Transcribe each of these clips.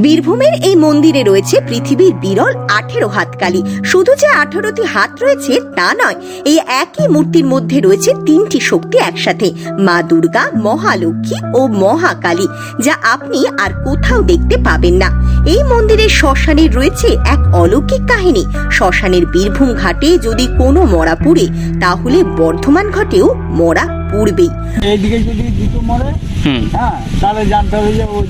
বীরভূমের এই মন্দিরে রয়েছে পৃথিবীর বিরল আঠেরো হাত কালী শুধু যে আঠারোটি হাত রয়েছে তা নয় এই একই মূর্তির মধ্যে রয়েছে তিনটি শক্তি একসাথে মা দুর্গা মহালক্ষ্মী ও মহাকালী যা আপনি আর কোথাও দেখতে পাবেন না। এই মন্দিরের শ্মশানের রয়েছে এক অলৌকিক কাহিনী। শ্মশানের বীরভূম ঘাটে যদি কোনো মরা পুড়ে তাহলে বর্ধমান ঘাটেও মরা পুড়বেই। এইদিকে যদি দুটো মরে হ্যাঁ তাহলে জানতে হবে যে ওই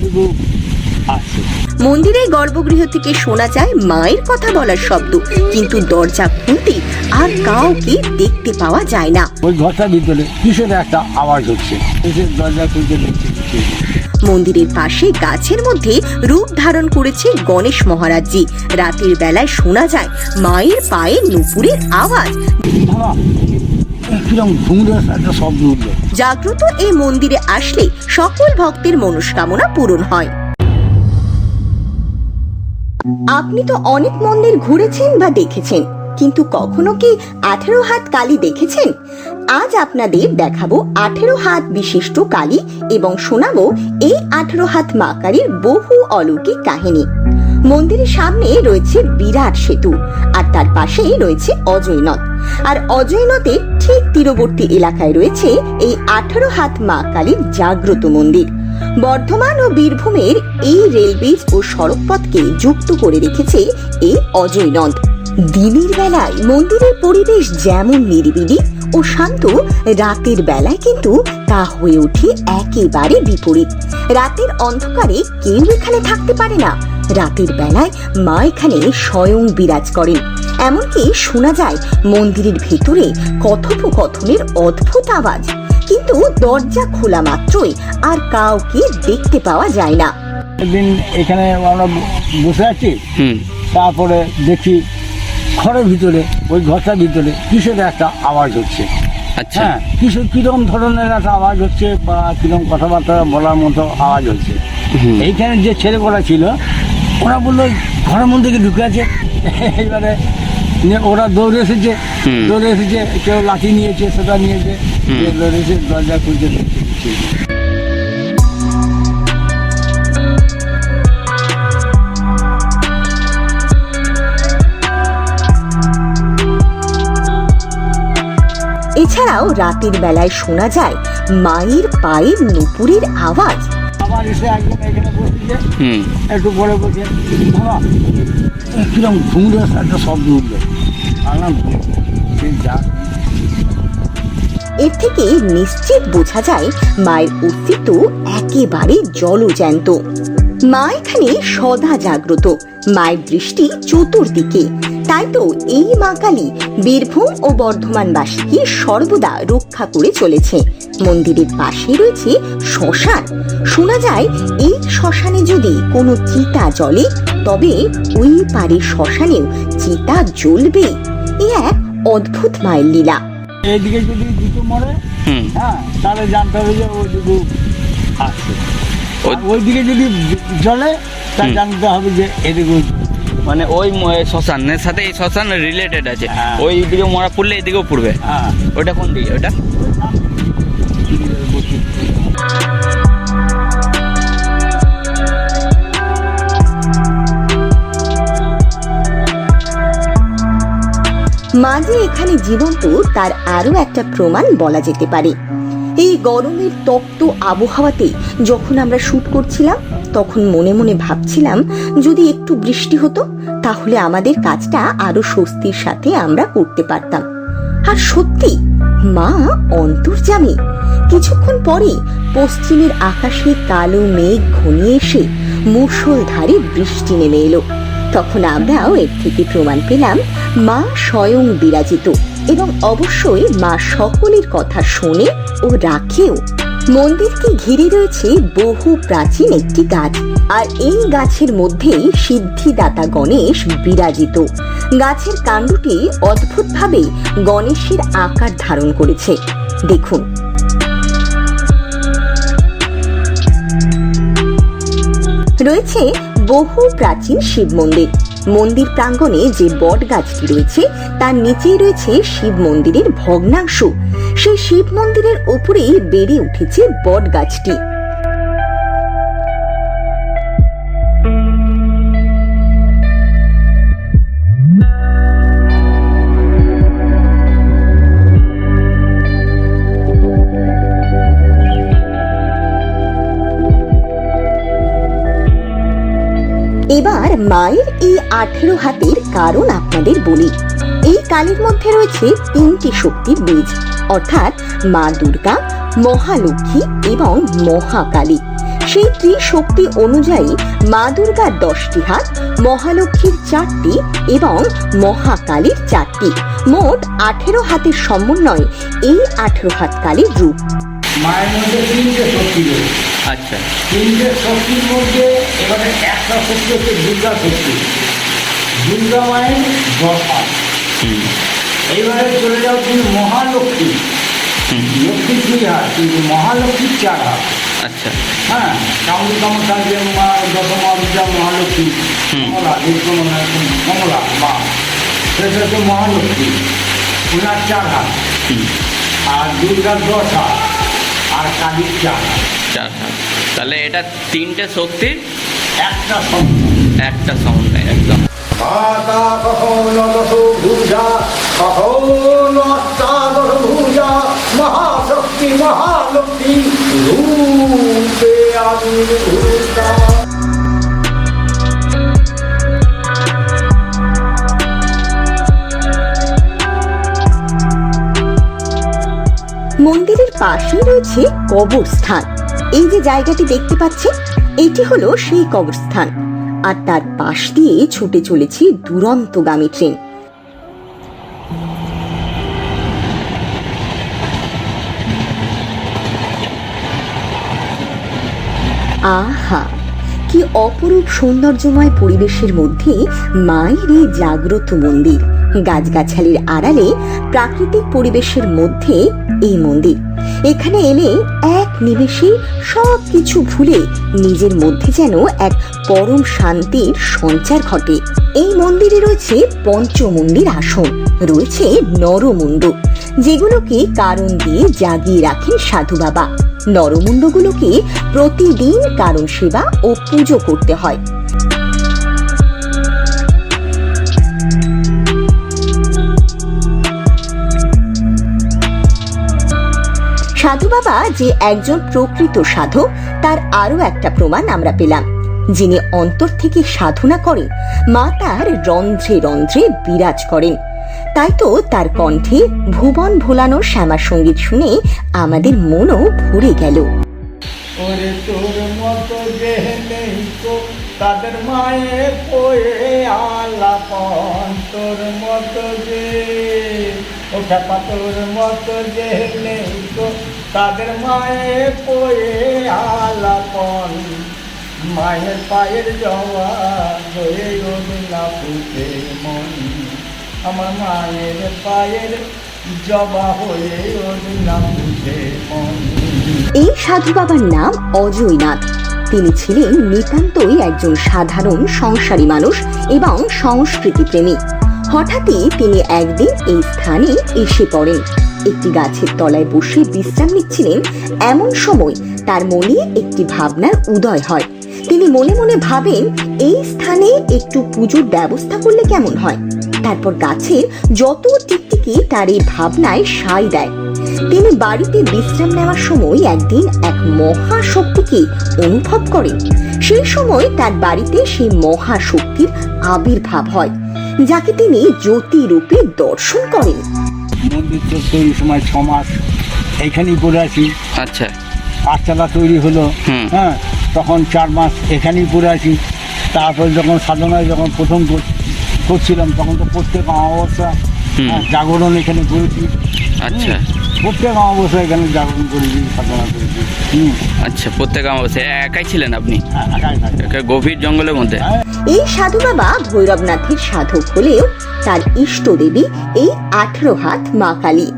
মন্দিরের গর্ভগৃহ থেকে শোনা যায় মায়ের কথা বলার শব্দ কিন্তু দরজা খুলতে আর কাউকে দেখতে পাওয়া যায় না। ওই ঘরটার ভিতরে কিসের একটা আওয়াজ হচ্ছে। দরজা খুলতে মন্দিরের পাশে গাছের মধ্যে রূপ ধারণ করেছে গণেশ মহারাজজি। রাতের বেলায় শোনা যায় মায়ের পায়ে নুপুরের আওয়াজ। জাগ্রত এই মন্দিরে আসলে সকল ভক্তের মনস্কামনা পূরণ হয়। আপনি তো অনেক মন্দির ঘুরেছেন বা দেখেছেন, কিন্তু কখনো কি আঠেরো হাত কালী দেখেছেন? আজ আপনাদের দেখাবো আঠেরো হাত বিশিষ্ট কালী এবং শোনাবো এই আঠেরো হাত মা কালীর বহু অলৌকিক কাহিনী। মন্দিরের সামনে রয়েছে বিরাট সেতু, আর তার পাশেই রয়েছে অজয় নদ। আর অজয় নদের ঠিক তীরবর্তী এলাকায় রয়েছে এই আঠারো হাত মা কালীর জাগ্রত মন্দির। বর্ধমান ও বীরভূমের এই রেলব্রিজ ও সড়কপথকে যুক্ত করে রেখেছে এই অজয় নদ। দিনের বেলায় মন্দিরের পরিবেশ যেমন নিরিবিলি ও শান্ত, রাতের বেলায় কিন্তু তা হয়ে ওঠে একেবারে বিপরীত। রাতের অন্ধকারে কেউ এখানে থাকতে পারে না। রাতের বেলায় মা এখানে স্বয়ং বিরাজ করেন। এমনকি শোনা যায় মন্দিরের ভেতরে কথোপকথনের অদ্ভুত আওয়াজ। কিন্তু দরজা খোলা মাত্রই আর কাউকে দেখতে পাওয়া যায় না। একদিন এখানে আমরা বসে আছি। হুম। তারপরে দেখি ঘরের ভিতরে ওই ঘরটার ভিতরে কিসের একটা আওয়াজ হচ্ছে। আচ্ছা। হ্যাঁ কিসের কীরকম ধরনের একটা আওয়াজ হচ্ছে বা কীরকম কথাবার্তা বলার মতো আওয়াজ হচ্ছে। এইখানে যে ছেলেগুলো ছিল ওরা বলল ঘরের মধ্যে কি ঢুকে আছে? এবারে ওরা দৌড়ে এসেছে। হুম। দৌড়ে এসেছে কেউ লাঠি নিয়েছে সেটা নিয়েছে। দরজা। এছাড়াও রাতের বেলায় শোনা যায় মায়ের পায়ের নুপুরের আওয়াজ। আবার এসে একজন এখানে বসছে একটু পরে বলছে বাবা এ কিরম ঘুমরে একটা শব্দ সে যা এর থেকে নিশ্চিত বোঝা যায়, মায়ের অস্তিত্ব একেবারে জলজ্যান্ত। মা এখানে সদা জাগ্রত, মায়ের দৃষ্টি চতুর্দিকে। তাই তো এই মা কালী বীরভূম ও বর্ধমানবাসীকে সর্বদা রক্ষা করে চলেছে। মন্দিরের পাশে রয়েছে শ্মশান। শোনা যায়, এই শ্মশানে যদি কোনো চিতা জ্বলে, তবে ওই পারে শ্মশানেও চিতা জ্বলবে। এ এক অদ্ভুত মায়ের লীলা। এইদিকে যদি দুটো মরে হ্যাঁ তাহলে জানতে হবে যে ওই দুটো আসছে ওইদিকে যদি চলে তা জানতে হবে যে এদিকে মানে ওই শ্মশানের সাথে এই শ্মশান রিলেটেড আছে। হ্যাঁ। ওই দিকে মরা পড়লে এদিকেও পড়বে। হ্যাঁ। ওটা কোন দিকে? ওটা মা যে এখানে জীবন্ত তার আরও একটা প্রমাণ বলা যেতে পারে। এই গরমের তপ্ত আবহাওয়াতে যখন আমরা শ্যুট করছিলাম, তখন মনে মনে ভাবছিলাম, যদি একটু বৃষ্টি হতো, তাহলে আমাদের কাজটা আরও স্বস্তির সাথে আমরা করতে পারতাম। আর সত্যি, মা অন্তর্জামী কিছুক্ষণ পরে পশ্চিমের আকাশে কালো মেঘ ঘনিয়ে এসে মুষলধারে বৃষ্টি নেমে এলো। তখন আমরাও এর থেকে প্রমাণ পেলাম, মা স্বয়ং বিরাজিত এবং অবশ্যই মা সকলের কথা শোনে ও রাখেও। মন্দিরকে ঘিরে রয়েছে বহু প্রাচীন একটি গাছ, আর এই গাছের মধ্যেই সিদ্ধিদাতা গণেশ বিরাজিত। গাছের কাণ্ডটি অদ্ভুতভাবে গণেশের আকার ধারণ করেছে। দেখুন। রয়েছে বহু প্রাচীন শিব মন্দির। মন্দির প্রাঙ্গণে যে বট গাছটি রয়েছে, তার নিচেই রয়েছে শিব মন্দিরের ভগ্নাংশ। সেই শিব মন্দিরের ওপরেই বেড়ে উঠেছে বট গাছটি এবার মায়ের এই আঠেরো হাতের কারণ আপনাদের বলি। এই কালীর মধ্যে রয়েছে তিনটি শক্তির বীজ, অর্থাৎ মা দুর্গা, মহালক্ষ্মী এবং মহাকালী। সেই ত্রিশক্তি অনুযায়ী মা দুর্গার দশটি হাত, মহালক্ষ্মীর চারটি এবং মহাকালীর চারটি। মোট আঠেরো হাতের সমন্বয় এই আঠেরো হাত কালীর রূপ। মায়ের মধ্যে তিনটে শক্তি রয়েছে। আচ্ছা। তিনটে শক্তির মধ্যে এবারে একটা শক্তি হচ্ছে দুর্গা শক্তি। দুর্গা মায়ের দশ এইবারে চলে যাও তুমি মহালক্ষ্মী। লক্ষ্মী দুই হাত কিন্তু মহালক্ষ্মীর চার হাত আচ্ছা। হ্যাঁ কামড় কামড় থাকবে মা দশমা বিদ্যা মহালক্ষ্মী। কমলা নির্কমলা কমলা মা সেটা হচ্ছে মহালক্ষ্মী। ওনার চার হাত আর দুর্গার দশ হাত আর কালীর চার চার তাহলে এটা তিনটে শক্তির একটা সমন্বয় একটা সমন্বয় একদম। মাতা কখনো ভূজা কখনো ভূজা মহাশক্তি মহালক্ষ্মী রূপে আবির্ভূতা মন্দিরের পাশে রয়েছে কবরস্থান। এই যে জায়গাটি দেখতে পাচ্ছেন এটি হলো সেই কবরস্থান। আর তার পাশ দিয়ে ছুটে চলেছে দুরন্তগামী ট্রেন। আহা! কি অপরূপ সৌন্দর্যময় পরিবেশের মধ্যে মায়ের এই জাগ্রত মন্দির। গাছগাছালির আড়ালে প্রাকৃতিক পরিবেশের মধ্যে এই মন্দির। এখানে এলে এক নিমেষে সব কিছু ভুলে নিজের মধ্যে যেন এক পরম শান্তির সঞ্চার ঘটে। এই মন্দিরে রয়েছে পঞ্চমন্দির আসন, রয়েছে নরমুণ্ড যেগুলোকে কারণ দিয়ে জাগিয়ে রাখেন সাধু বাবা। নরমুণ্ডগুলোকে প্রতিদিন কারণ সেবা ও পুজো করতে হয়। সাধু বাবা যে একজন প্রকৃত সাধক, তার আরও একটা প্রমাণ আমরা পেলাম। যিনি অন্তর থেকে সাধনা করেন, মা তার রন্ধ্রে রন্ধ্রে বিরাজ করেন। তাই তো তার কণ্ঠে ভুবন ভোলানো শ্যামা সংগীত শুনে আমাদের মনও ভরে গেল। ওরে তোর মতো তাদের মায়ে পয়ে আলাপন। তোর মতো যে, ও খ্যাপা, তোর মতো যে নেই তো তাদের মায়ে পয়ে আলাপন। মায়ের পায়ের হয়ে না ফুটে মন। আমার মায়ের পায়ের জবা হয়ে না ফুটে এই সাধু বাবার নাম অজয়নাথ। তিনি ছিলেন নিতান্তই একজন সাধারণ সংসারী মানুষ এবং সংস্কৃতি প্রেমী হঠাৎই তিনি একদিন এই স্থানে এসে পড়েন। একটি গাছের তলায় বসে বিশ্রাম নিচ্ছিলেন। এমন সময় তার মনে একটি ভাবনার উদয় হয়। তিনি মনে মনে ভাবেন এই স্থানে একটু পুজোর ব্যবস্থা করলে কেমন হয়? তারপর গাছের যত টিকটিকি তার এই ভাবনায় সায় দেয়। তিনি বাড়িতে বিশ্রাম নেওয়ার সময় একদিন এক মহাশক্তিকে অনুভব করেন। সেই সময় তার বাড়িতে সেই মহাশক্তির আবির্ভাব হয় যাকে তিনি জ্যোতি রূপে দর্শন করেন। মন্দির তো তৈরির সময় ছ মাস এইখানেই পড়ে আছি। আচ্ছা। পাঁচতলা তৈরি হলো। হুম। হ্যাঁ তখন চার মাস এখানেই পড়ে আছি। তারপর যখন সাধনায় যখন প্রথম কর- করছিলাম তখন তো প্রত্যেক অমাবস্যা হ্যাঁ, জাগরণ এখানে করেছি। আচ্ছা। প্রত্যেক অমাবস্যা এখানে জাগরণ করেছি সাধনা করেছি। হুম। আচ্ছা প্রত্যেক অমাবস্যা। একাই ছিলেন আপনি? হ্যাঁ, গভীর জঙ্গলের মধ্যে? হ্যাঁ, এই সাধু বাবা ভৈরবনাথের সাধক হলেও তার ইষ্ট দেবী এই আঠেরো হাত মা কালী।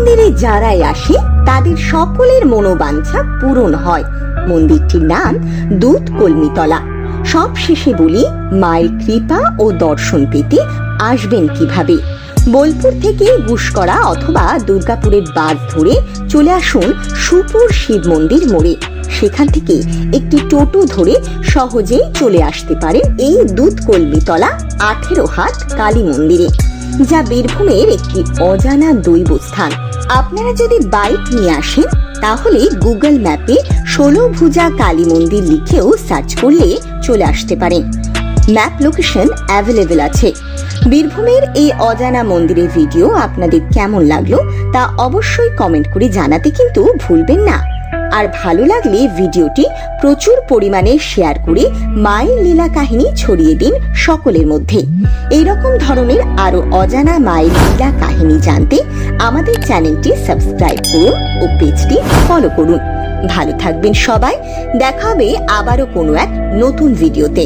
মন্দিরে যারাই আসে, তাদের সকলের মনোবাঞ্ছা পূরণ হয়। মন্দিরটির নাম দুধ কলমিতলা। সব শেষে বলি, মায়ের কৃপা ও দর্শন পেতে আসবেন কীভাবে? বোলপুর থেকে গুসকরা অথবা দুর্গাপুরের বাস ধরে চলে আসুন সুপুর শিব মন্দির মোড়ে। সেখান থেকে একটি টোটো ধরে সহজেই চলে আসতে পারেন এই দুধ কলমিতলা আঠেরো হাত কালী মন্দিরে। যা বীরভূমের একটি অজানা দৈব স্থান আপনারা যদি বাইক নিয়ে আসেন, তাহলে গুগল ম্যাপে ষোলো ভুজা কালী মন্দির লিখেও সার্চ করলে চলে আসতে পারেন। ম্যাপ লোকেশন অ্যাভেলেবেল আছে। বীরভূমের এই অজানা মন্দিরের ভিডিও আপনাদের কেমন লাগল তা অবশ্যই কমেন্ট করে জানাতে কিন্তু ভুলবেন না। আর ভালো লাগলে ভিডিওটি প্রচুর পরিমাণে শেয়ার করে মায়ের লীলা কাহিনী ছড়িয়ে দিন সকলের মধ্যে। এই রকম ধরনের আরও অজানা মায়ের লীলা কাহিনী জানতে আমাদের চ্যানেলটি সাবস্ক্রাইব করুন ও পেজটি ফলো করুন। ভালো থাকবেন সবাই, দেখা হবে আবারও কোনো এক নতুন ভিডিওতে।